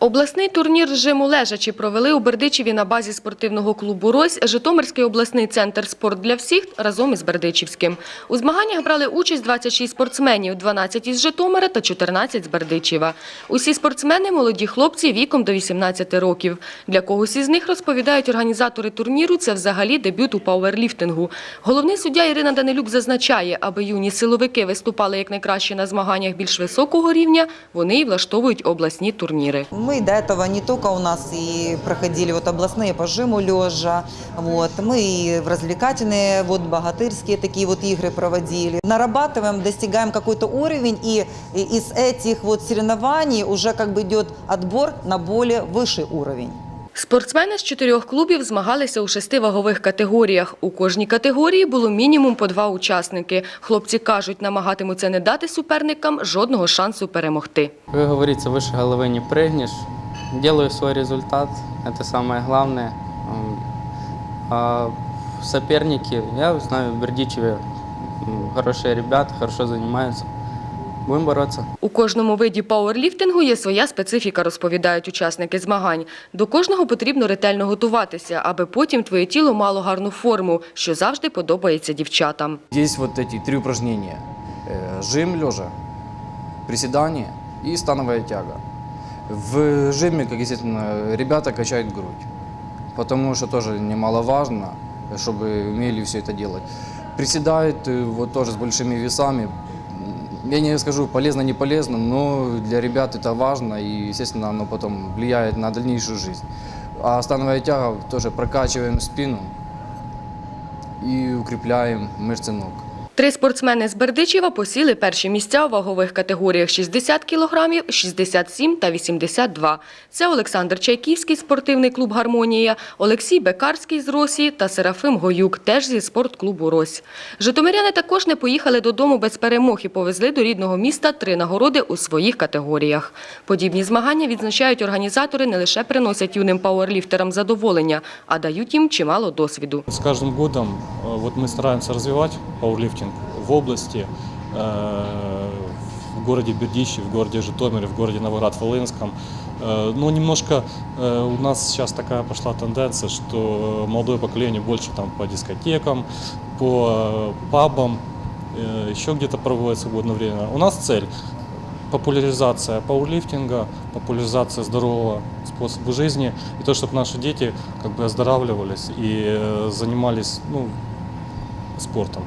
Обласний турнір жиму лежачі провели у Бердичеві на базі спортивного клубу «Рось» Житомирський обласний центр «Спорт для всіх» разом із Бердичівським. У змаганнях брали участь 26 спортсменів, 12 із Житомира та 14 з Бердичева. Усі спортсмени – молоді хлопці віком до 18 років. Для когось із них, розповідають організатори турніру, це взагалі дебют у пауерліфтингу. Головний суддя Ірина Данилюк зазначає, аби юні силовики виступали якнайкраще на змаганнях більш високого рівня, вони й влаштовують обласні турніри. Мы до этого не только у нас и проходили вот областные по жиму лежа, вот, мы и в развлекательные, вот богатырские такие вот игры проводили. Нарабатываем, достигаем какой-то уровень, и, и из этих вот соревнований уже как бы идет отбор на более высший уровень. Спортсмени з чотирьох клубів змагалися у шести вагових категоріях. У кожній категорії було мінімум по два учасники. Хлопці кажуть, намагатимуться не дати суперникам жодного шансу перемогти. Как говорится, выше головы не прыгнешь. Делаю свой результат, это самое главное. М, А соперники, я знаю, в Бердичеве м, хорошие ребята, хорошо занимаются. Будем бороться. У кожному виді пауерліфтингу є своя специфіка, розповідають учасники змагань. До кожного потрібно ретельно готуватися, аби потім твоє тіло мало гарну форму, що завжди подобається дівчатам. Здесь вот эти три упражнения. Э, Жим лежа, приседание и становая тяга. В жиме, как естественно, ребята качают грудь, потому что тоже немаловажно, чтобы умели все это делать. Приседают э, вот тоже с большими весами. М, Я не скажу полезно, не полезно, но для ребят это важно и, естественно, оно потом влияет на дальнейшую жизнь. А становая тяга тоже прокачиваем спину и укрепляем мышцы ног. Три спортсмени з Бердичева посіли перші місця у вагових категоріях 60 кілограмів, 67 та 82. Це Олександр Чайківський, спортивний клуб «Гармонія», Олексій Бекарський з Росії та Серафим Гоюк, теж зі спортклубу «Рось». Житомиряни також не поїхали додому без перемог і повезли до рідного міста три нагороди у своїх категоріях. Подібні змагання, відзначають організатори, не лише приносять юним пауерліфтерам задоволення, а дають їм чимало досвіду. С каждым годом э, вот мы стараемся развивать пауэрлифтинг В области, э, в городе Бердичев, в городе Житомире, в городе Новоград-Волынском. Э, Но немножко э, у нас сейчас такая пошла тенденция, что молодое поколение больше там по дискотекам, по пабам, еще где-то проводит свободное время. У нас цель популяризация пауэрлифтинга, популяризация здорового способа жизни и то, чтобы наши дети как бы оздоравливались и занимались ну, спортом.